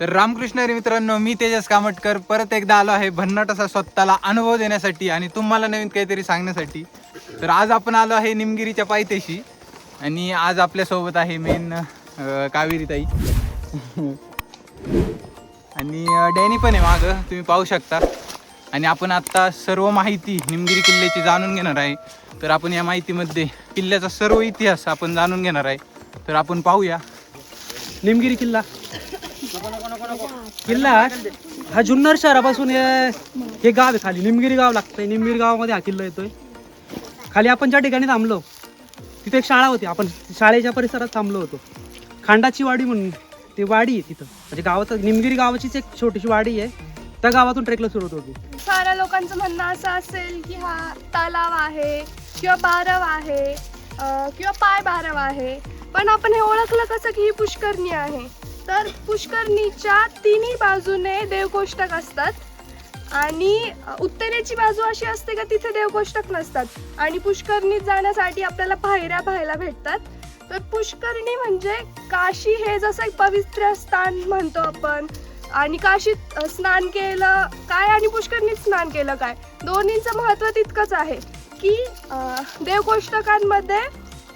तर रामकृष्ण रे मित्रांनो मी तेजस कामटकर परत एकदा आलो आहे भन्नाट असा स्वतःला अनुभव देण्यासाठी आणि तुम्हाला नवीन काहीतरी सांगण्यासाठी. तर आज आपण आलो आहे निमगिरीच्या पायथ्याशी आणि आज आपल्यासोबत आहे मेन कावेरी ताई आणि डॅनी पण आहे मागं तुम्ही पाहू शकता. आणि आपण आत्ता सर्व माहिती निमगिरी किल्ल्याची जाणून घेणार आहे. तर आपण या माहितीमध्ये किल्ल्याचा सर्व इतिहास आपण जाणून घेणार आहे. तर आपण पाहूया. निमगिरी किल्ला. किल्ला हा जुन्नर शहरापासून हे गाव आहे खाली. निमगिरी गाव लागतंय. निमगिरी गावामध्ये हा किल्ला येतोय. खाली आपण ज्या ठिकाणी थांबलो तिथे एक शाळा होती. आपण शाळेच्या परिसरात थांबलो होतो. खांडाची वाडी म्हणून ती वाडी आहे तिथं. म्हणजे गावाचं निमगिरी गावाचीच एक छोटीशी वाडी आहे. त्या गावातून ट्रेकला सुरुवात होती. साऱ्या लोकांचं म्हणणं असं असेल की हा तलाव आहे किंवा बारव आहे किंवा पाय बारव आहे. पण आपण हे ओळखलं कसं की ही पुष्करणी आहे? तर पुष्करणीच्या तिन्ही बाजूने देवकोष्टक असतात. आणि उत्तरेची बाजू अशी असते का तिथे देवकोष्टक नसतात. आणि पुष्करणीत जाण्यासाठी आपल्याला पायऱ्या पाहायला भेटतात. तर पुष्करणी म्हणजे काशी हे जसं एक पवित्र स्थान म्हणतो आपण. आणि काशीत स्नान केलं काय आणि पुष्करणीत स्नान केलं काय? दोन्हींचं महत्त्व तितकंच आहे की देवकोष्टकांमध्ये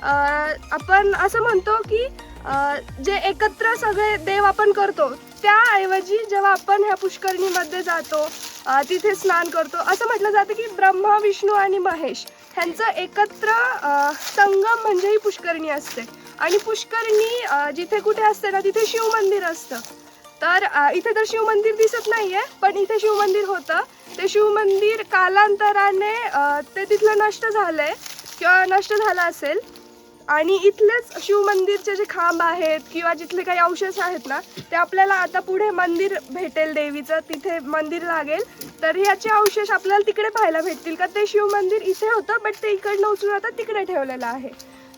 आपण असं म्हणतो की जे एकत्र सगळे देव आपण करतो त्याऐवजी जेव्हा आपण ह्या पुष्करणीमध्ये जातो तिथे स्नान करतो असं म्हटलं जातं की ब्रह्मा विष्णू आणि महेश ह्यांचं एकत्र संगम म्हणजे ही पुष्करणी असते. आणि पुष्करणी जिथे कुठे असते ना तिथे शिव मंदिर असतं. तर इथे तर शिव मंदिर दिसत आहे पण इथे शिव मंदिर होतं. ते शिव मंदिर कालांतराने ते तिथलं नष्ट झालं आहे किंवा नष्ट झालं असेल आणि इथलेच शिवमंदिरचे जे खांब आहेत किंवा जिथले काही अवशेष आहेत ना ते आपल्याला आता पुढे मंदिर भेटेल देवीचं तिथे मंदिर लागेल. तर ह्याचे अवशेष आपल्याला तिकडे पाहायला भेटतील का? ते शिवमंदिर इथे होतं बट ते इकडनं उचलून आता तिकडे ठेवलेलं आहे.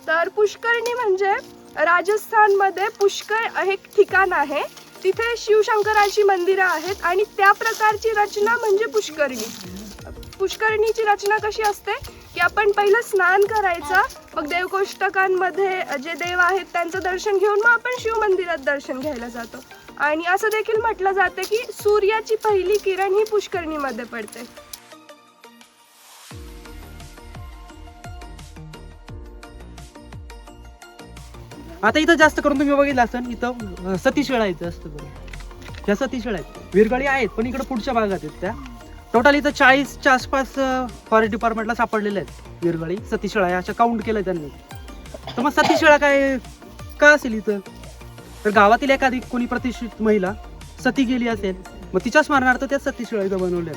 तर पुष्करणी म्हणजे राजस्थानमध्ये पुष्कर हे एक ठिकाण आहे. तिथे शिवशंकराची मंदिरं आहेत आणि त्या प्रकारची रचना म्हणजे पुष्करणी. पुष्करणीची रचना कशी असते? की आपण पहिलं स्नान करायचं मग देवकोष्टकांमध्ये जे देव आहेत त्यांचं दर्शन घेऊन मग आपण शिव मंदिरात दर्शन घ्यायला जातो. आणि असं देखील म्हटलं जातं की सूर्याची पहिली किरण ही पुष्करणीमध्ये पडते. आता इथं जास्त करून तुम्ही बघितलं असेल इथं सतीश वेळायचं इथं असतं बघा. त्या सतीश वेळायचं विरगळी आहेत पण इकडे पुढच्या भागात आहेत त्या. टोटल इथं चाळीसच्या आसपास फॉरेस्ट डिपार्टमेंटला सापडलेल्या आहेत. विरगळी सतीश वेळा अशा काउंट केलं त्यांनी. तर मग सतीश वेळा काय का असेल इथं? तर गावातील एखादी कोणी प्रतिष्ठित महिला सती गेली असेल मग तिच्या स्मरणार्थ त्या सतीश वेळा इथं बनवल्या.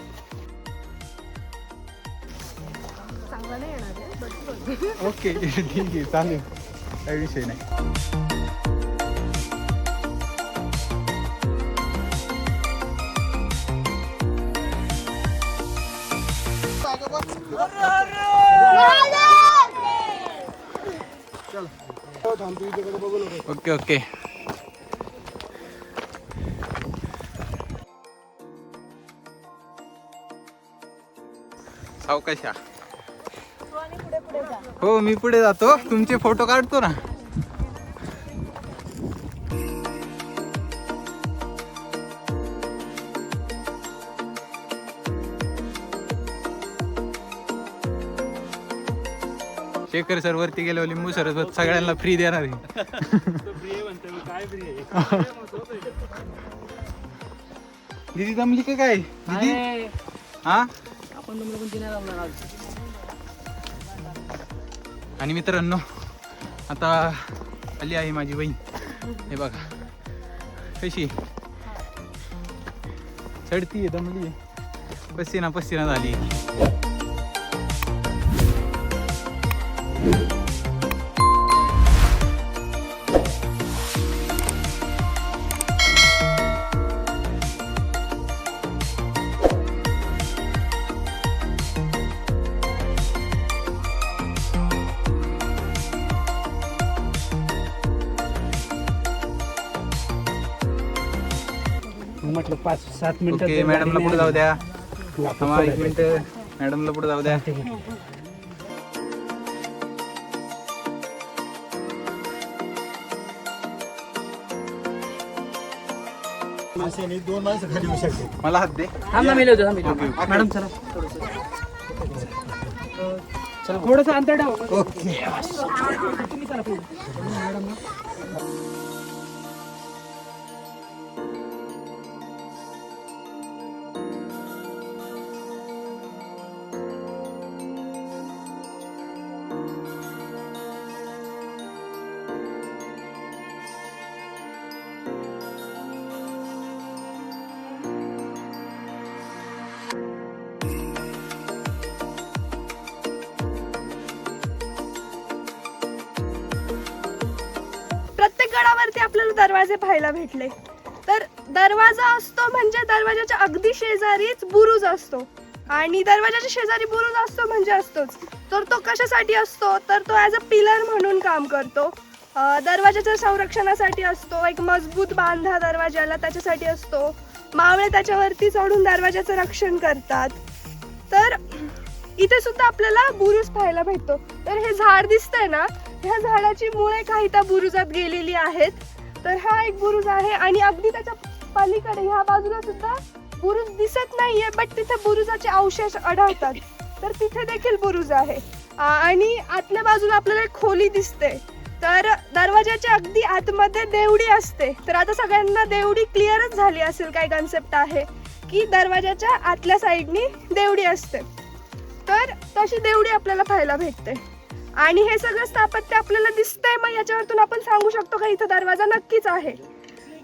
ओके ठीक आहे चालेल. काही विषय नाही. Okay okay. सावकाशा हो मी पुढे जातो. तुमचे फोटो काढतो ना. शेखर सर वरती गेल्यावर लिंबू सरबत सगळ्यांना फ्री देणार आहे. दीदी जमली का काय? दीदी? हा? आणि मित्रांनो आता आली आहे माझी बहीण. हे बघा. कशी? चढती दमली पसीना पसीना झाली म्हटलं पाच सात मिनिटं ओके मॅडमला पुढे जाऊ द्या. थांबा एक मिनिट मॅडमला पुढे जाऊ द्या. दोन माणसं खाली येऊ शकते मला हात दे. मॅडम चला. थोडस अंतर ठेवा. तुम्ही चला पुढे. आपल्याला दरवाजे पाहायला भेटले. तर दरवाजा असतो म्हणजे दरवाजाच्या अगदी शेजारीच बुरुज असतो. आणि दरवाजाच्या शेजारी बुरुज असतो म्हणजे असतोच. तर तो कशासाठी असतो? तर तो ॲज अ पिलर म्हणून काम करतो. दरवाजाच्या संरक्षणासाठी असतो. एक मजबूत बांधा दरवाजाला त्याच्यासाठी असतो. मावळे त्याच्यावरती चढून दरवाजाचं रक्षण करतात. तर इथे सुद्धा आपल्याला बुरुज पाहायला भेटतो. तर हे झाड दिसतंय ना? ह्या झाडाची मुळे काही त्या बुरुजात गेलेली आहेत. तर हा एक बुरुज आहे आणि अगदी त्याच्या पलीकडे ह्या बाजूला सुद्धा बुरुज दिसत नाहीये बट तिथे बुरुजाचे अवशेष आढळतात. तर तिथे देखील बुरुज आहे. आणि आतल्या बाजूला आपल्याला एक खोली दिसते. तर दरवाजाच्या अगदी आतमध्ये देवडी असते. तर आता सगळ्यांना देवडी क्लिअरच झाली असेल काय कन्सेप्ट आहे की दरवाजाच्या आतल्या साईडनी देवडी असते. तर तशी देवडी आपल्याला पाहायला भेटते. आणि हे सगळं स्थापत्य आपल्याला दिसतंय याच्यावरतून आपण सांगू शकतो का इथं दरवाजा नक्कीच आहे.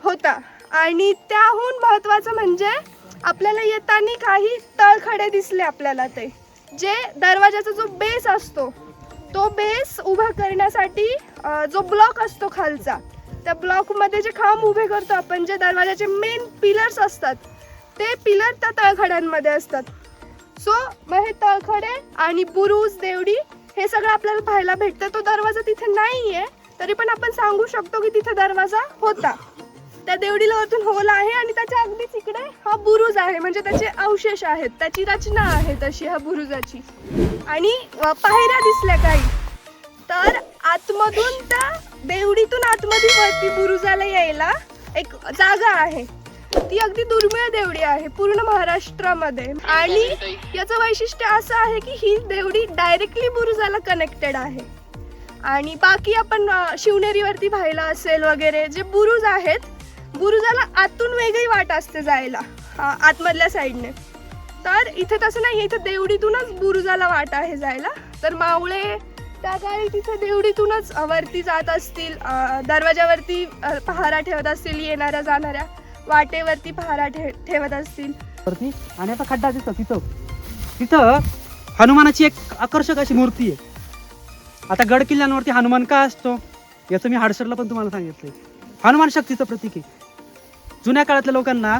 होता. आणि त्याहून महत्वाचं म्हणजे आपल्याला येताना काही तळखडे दिसले आपल्याला ते. जे दरवाजाचा जो बेस असतो तो बेस उभा करण्यासाठी जो ब्लॉक असतो खालचा त्या ब्लॉकमध्ये जे खांब उभे करतो आपण जे दरवाजाचे मेन पिलर्स असतात ते पिलर त्या तळखड्यांमध्ये असतात. सो मग हे तळखडे आणि बुरुज देवडी हे सगळं आपल्याला पाहायला भेटतं. तो दरवाजा तिथे नाही आहे तरी पण आपण सांगू शकतो की तिथे दरवाजा होता. त्या देवडीला वरतून होल आहे आणि त्याच्या अगदीच इकडे हा बुरुज आहे. म्हणजे त्याचे अवशेष आहेत. त्याची रचना आहे तशी ह्या बुरुजाची. आणि पायऱ्या दिसल्या काही. तर आतमधून त्या देवडीतून आतमध्ये वरती बुरुजाला यायला एक जागा आहे. ती अगदी दुर्मिळ देवडी आहे पूर्ण महाराष्ट्रामध्ये. आणि याचं वैशिष्ट्य असं आहे की ही देवडी डायरेक्टली बुरुजाला कनेक्टेड आहे. आणि बाकी आपण शिवनेरीवरती पाहिलं असेल वगैरे जे बुरुज आहेत बुरुजाला आतून वेगळी वाट असते जायला आतमधल्या साईडने. तर इथे तसं नाही इथे देवडीतूनच बुरुजाला वाट आहे जायला. तर मावळे त्या काळी तिथे देवडीतूनच वरती जात असतील दरवाजावरती पहारा ठेवत असतील येणाऱ्या जाणाऱ्या वाटेवरती पहारा ठे ठेवत असतील. आणि आता खड्डा दिसतो तिथं. तिथं हनुमानाची एक आकर्षक अशी मूर्ती आहे. आता गड किल्ल्यांवरती हनुमान का असतो? याचं मी हाडसरला पण तुम्हाला सांगितलंय. हनुमान शक्तीचं प्रतीक आहे. जुन्या काळातल्या लोकांना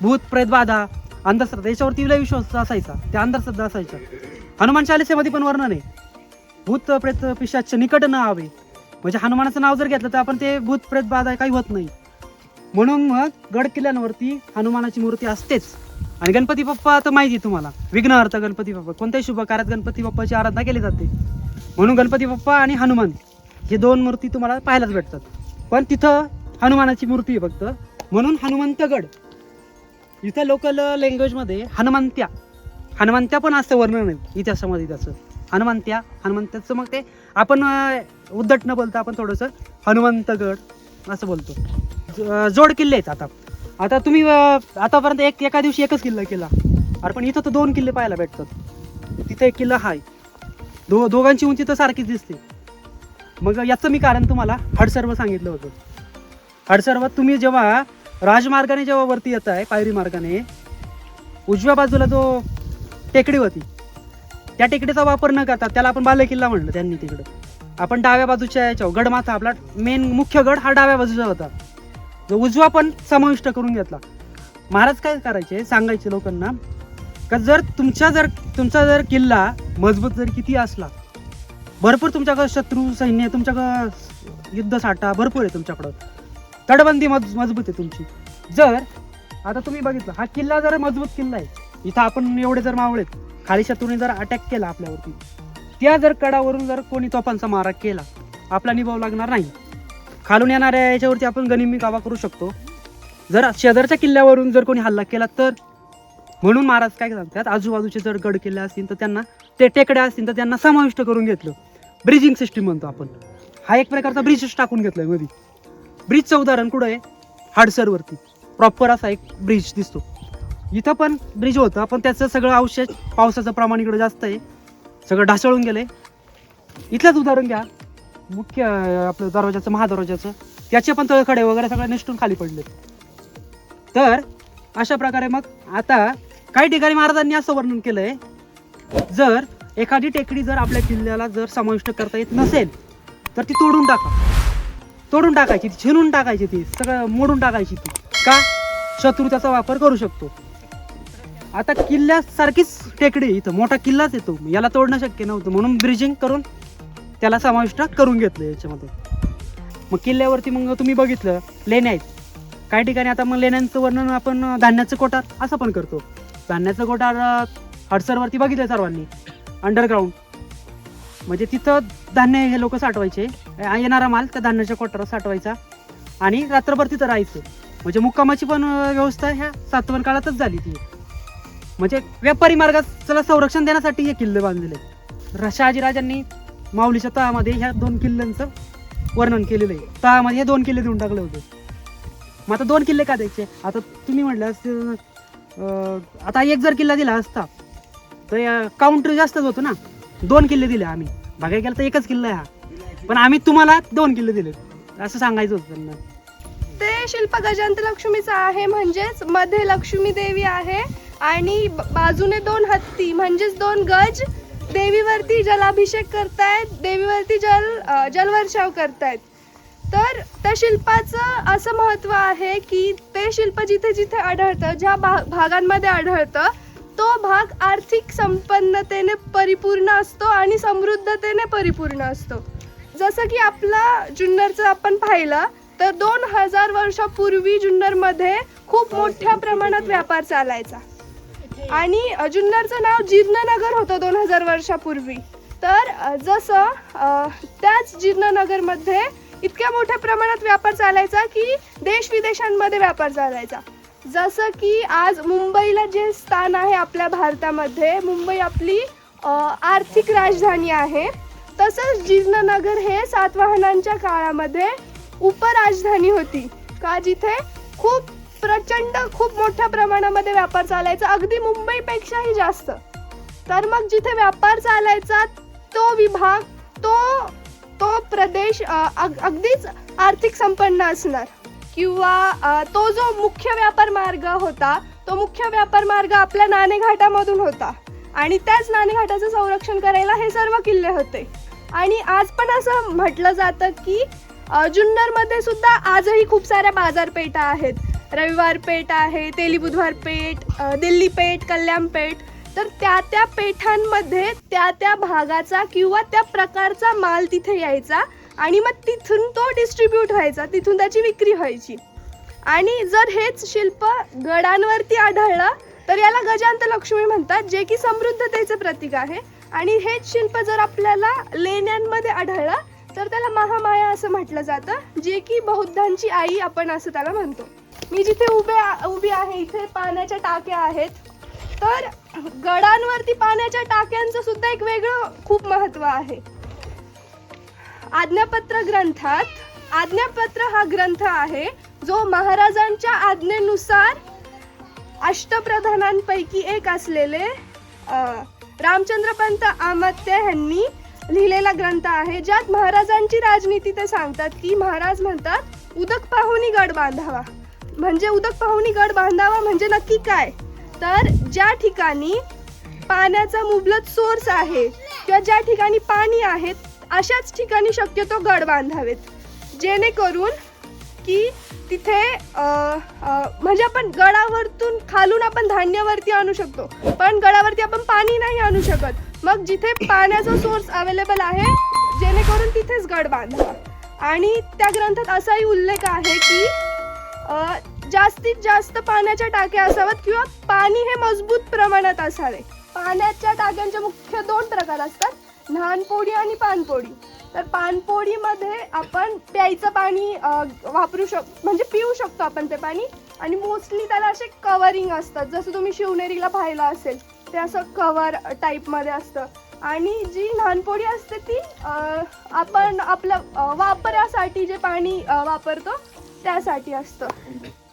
भूत प्रेत बाधा अंधश्रद्धा याच्यावरती लय विश्वास असायचा. त्या अंधश्रद्धा असायच्या. हनुमान चालिसेमध्ये पण वर्णन आहे. भूत प्रेत पिशाच्या निकट न हवे म्हणजे हनुमानाचं नाव जर घेतलं तर आपण ते भूत प्रेत बाधा काही होत नाही. म्हणून मग गड किल्ल्यांवरती हनुमानाची मूर्ती असतेच. आणि गणपती बाप्पा तर माहिती आहे तुम्हाला. विघ्नहर्थ गणपती बाप्पा. कोणत्याही शुभ कार्यात गणपती बाप्पाची आराधना केली जाते. म्हणून गणपती बाप्पा आणि हनुमान हे दोन मूर्ती तुम्हाला पाहायलाच भेटतात. पण तिथं हनुमानाची मूर्ती आहे फक्त. म्हणून हनुमंतगड. इथं लोकल लँग्वेजमध्ये हनुमंत्या. हनुमंत्या पण असं वर्णन आहे इतिहासामध्ये त्याचं. हनुमंत्या हनुमंत्याचं मग ते आपण उद्धट न बोलता आपण थोडंसं. हनुमंतगड असं बोलतो. जोड किल्ले आहेत आता. आता तुम्ही आतापर्यंत एक एका दिवशी एकच किल्ला केला. अरे पण इथं तर दोन किल्ले पाहायला भेटतात. तिथं एक किल्ला आहे दो दोघांची उंची तर सारखीच दिसते. मग याचं मी कारण तुम्हाला हडसर्व सांगितलं होतं. हडसर्व तुम्ही जेव्हा राजमार्गाने जेव्हा वरती येत आहे पायरी मार्गाने उजव्या बाजूला जो टेकडी होती त्या टेकडीचा वापर न करता त्याला आपण बालेकिल्ला म्हणलं त्यांनी तिकडं. आपण डाव्या बाजूच्या याच्यावर गडमाथा आपला मेन मुख्य गड हा डाव्या बाजूचा होता. जो उजवा पण समाविष्ट करून घेतला. महाराज काय करायचे सांगायचे लोकांना का जर तुमच्या जर तुमचा जर किल्ला मजबूत जर किती असला भरपूर तुमच्याकडं शत्रू सैन्य तुमच्याकडं युद्ध साठा भरपूर आहे तुमच्याकडं. तटबंदी मज मजबूत आहे तुमची. जर आता तुम्ही बघितलं हा किल्ला जर मजबूत किल्ला आहे. इथं आपण एवढे जर मावळेत खाली शत्रूने जर अटॅक केला आपल्यावरती त्या जर कडावरून जर कोणी तोफांचा मारा केला आपला निभाव लागणार नाही. खालून येणाऱ्या याच्यावरती आपण गनिमी कावा करू शकतो. जर शेजारच्या किल्ल्यावरून जर कोणी हल्ला केला तर म्हणून महाराज काय सांगतात आजूबाजूचे जर गड किल्ले असतील तर त्यांना ते टेकड्या असतील तर त्यांना समाविष्ट करून घेतलं. ब्रिजिंग सिस्टीम म्हणतो आपण. हा एक प्रकारचा ब्रिजच टाकून घेतलायमध्ये. ब्रिजचं उदाहरण कुठं आहे? हाडसरवरती प्रॉपर असा एक ब्रिज दिसतो. इथं पण ब्रिज होतं पण त्याचं सगळं अवशेष पावसाचं प्रमाण इकडं जास्त आहे. सगळं ढासळून गेलंय. इथलंच उदाहरण घ्या. मुख्य आपलं दरवाजाचं महादरवाजाचं. त्याचे पण तळखडे वगैरे सगळे निष्ठून खाली पडले तर अशा प्रकारे मग आता काही ठिकाणी महाराजांनी असं वर्णन केलंय जर एखादी टेकडी जर आपल्या किल्ल्याला जर समाविष्ट करता येत नसेल तर ती तोडून टाका. तोडून टाकायची ती छिनून टाकायची ती सगळं मोडून टाकायची ती. का? शत्रू त्याचा वापर करू शकतो. आता किल्ल्यासारखीच टेकडी इथं. मोठा किल्लाच येतो याला तोडणं शक्य नव्हतं. म्हणून ब्रिजिंग करून त्याला समाविष्ट करून घेतलं याच्यामध्ये. मग किल्ल्यावरती मग तुम्ही बघितलं लेण्या आहेत. काही ठिकाणी आता मग लेण्यांचं वर्णन आपण धान्याचं कोठार असं पण करतो. धान्याचं कोठार हडसरवरती बघितलं सर्वांनी. अंडरग्राऊंड म्हणजे तिथं धान्य हे लोक साठवायचे. येणारा माल त्या धान्याच्या कोठारात साठवायचा. आणि रात्रभर तिथं राहायचं. म्हणजे मुक्कामाची पण व्यवस्था ह्या सातवन काळातच झाली ती. म्हणजे व्यापारी मार्गाला संरक्षण देण्यासाठी हे किल्ले बांधलेले आहेत. र- शहाजीराजांनी माऊलीच्या तळामध्ये ह्या दोन किल्ल्यांचं वर्णन केलेलं आहे. तळामध्ये हे दोन किल्ले देऊन टाकले होते. मग आता दोन किल्ले का द्यायचे? आता तुम्ही म्हटलं आता एक जर किल्ला दिला असता तर काउंटर जास्तच होतो ना. दोन किल्ले दिले आम्ही. बघायला गेलं तर एकच किल्ला आहे हा. पण आम्ही तुम्हाला दोन किल्ले दिले असं सांगायचं होतं त्यांना. ते शिल्प गजांत लक्ष्मीचं आहे म्हणजेच मध्ये लक्ष्मी देवी आहे आणि ब- बाजूने दोन हत्ती म्हणजेच दोन गज देवीवरती जलाभिषेक करतायत देवीवरती जल जलवर्षाव करतायत. तर त्या शिल्पाचं असं महत्त्व आहे की ते शिल्प जिथे जिथे आढळतं ज्या भा भागांमध्ये आढळतं तो भाग आर्थिक संपन्नतेने परिपूर्ण असतो आणि समृद्धतेने परिपूर्ण असतो. जसं की आपला जुन्नरचं आपण पाहिलं तर दोन हजार वर्षापूर्वी जुन्नरमध्ये खूप मोठ्या प्रमाणात व्यापार चालायचा. आणि जुन्नरचं नाव जीर्णनगर होतं दोन हजार वर्षापूर्वी. तर जसं त्याच जीर्णनगरमध्ये इतक्या मोठ्या प्रमाणात व्यापार चालायचा की देश विदेशांमध्ये व्यापार चालायचा. जसं की आज मुंबईला जे स्थान आहे आपल्या भारतामध्ये मुंबई आपली आर्थिक राजधानी आहे. तसंच जीर्णनगर हे सातवाहनांच्या काळामध्ये उपराजधानी होती. का जिथे खूप प्रचंड खूप मोठ्या प्रमाणामध्ये व्यापार चालायचा अगदी मुंबईपेक्षाही जास्त. तर मग जिथे व्यापार चालायचा तो विभाग तो तो प्रदेश अग अगदीच आर्थिक संपन्न असणार. किंवा तो जो मुख्य व्यापार मार्ग होता तो मुख्य व्यापार मार्ग आपल्या नाणेघाटामधून होता. आणि त्याच नाणेघाटाचं संरक्षण करायला हे सर्व किल्ले होते. आणि आज पण असं म्हटलं जातं की जुन्नरमध्ये सुद्धा आजही खूप साऱ्या बाजारपेठा आहेत. रविवार पेठ आहे तेली बुधवार पेठ दिल्ली पेठ कल्याण पेठ. तर त्या त्या पेठांमध्ये त्या त्या भागाचा किंवा त्या प्रकारचा माल तिथे यायचा. आणि मग तिथून तो डिस्ट्रीब्यूट व्हायचा तिथून त्याची विक्री व्हायची. आणि जर हेच शिल्प गडांवरती आढळलं तर याला गजांत लक्ष्मी म्हणतात जे की समृद्धतेचं प्रतीक आहे. आणि हेच शिल्प जर आपल्याला लेण्यांमध्ये आढळलं तर त्याला महामाया असं म्हटलं जातं जे की बौद्धांची आई आपण असं त्याला म्हणतो. मी जिथे उभे आ- उभी आहे इथे पाण्याच्या टाक्या आहेत. तर गडांवरती पाण्याच्या टाक्यांचं सुद्धा एक वेगळं खूप महत्त्व आहे. आज्ञापत्र ग्रंथात आज्ञापत्र हा ग्रंथ आहे जो महाराजांच्या आज्ञेनुसार अष्टप्रधानांपैकी एक असलेले रामचंद्रपंत आमत्य यांनी लिहिलेला ग्रंथ आहे ज्यात महाराजांची राजनीती ते सांगतात की महाराज म्हणतात उदक पाहुणी गड बांधावा. म्हणजे उदक पाहुणी गड बांधावा म्हणजे नक्की काय? तर ज्या ठिकाणी पाण्याचा मुबलक सोर्स आहे किंवा ज्या ठिकाणी पाणी आहे अशाच ठिकाणी शक्यतो गड बांधावेत. जेणेकरून की तिथे म्हणजे आपण गडावरतून खालून आपण धान्यावरती आणू शकतो. पण गडावरती आपण पाणी नाही आणू शकत. मग जिथे पाण्याचा सोर्स अवेलेबल आहे जेणेकरून तिथेच गड बांधावा. आणि त्या ग्रंथात असाही उल्लेख आहे की जास्तीत जास्त पाण्याच्या टाक्या असाव्यात किंवा पाणी हे मजबूत प्रमाणात असावे. पाण्याच्या टाक्यांचे मुख्य दोन प्रकार असतात. लहानपोळी आणि पानपोळी. तर पानपोळीमध्ये आपण प्यायचं पाणी वापरू शक म्हणजे पिऊ शकतो आपण ते पाणी. आणि मोस्टली त्याला असे कवरिंग असतात. जसं तुम्ही शिवनेरीला पाहिलं असेल ते असं कवर टाईपमध्ये असतं. आणि जी लहानपोळी असते ती आपण आपलं वापरासाठी जे पाणी वापरतो त्यासाठी असतं.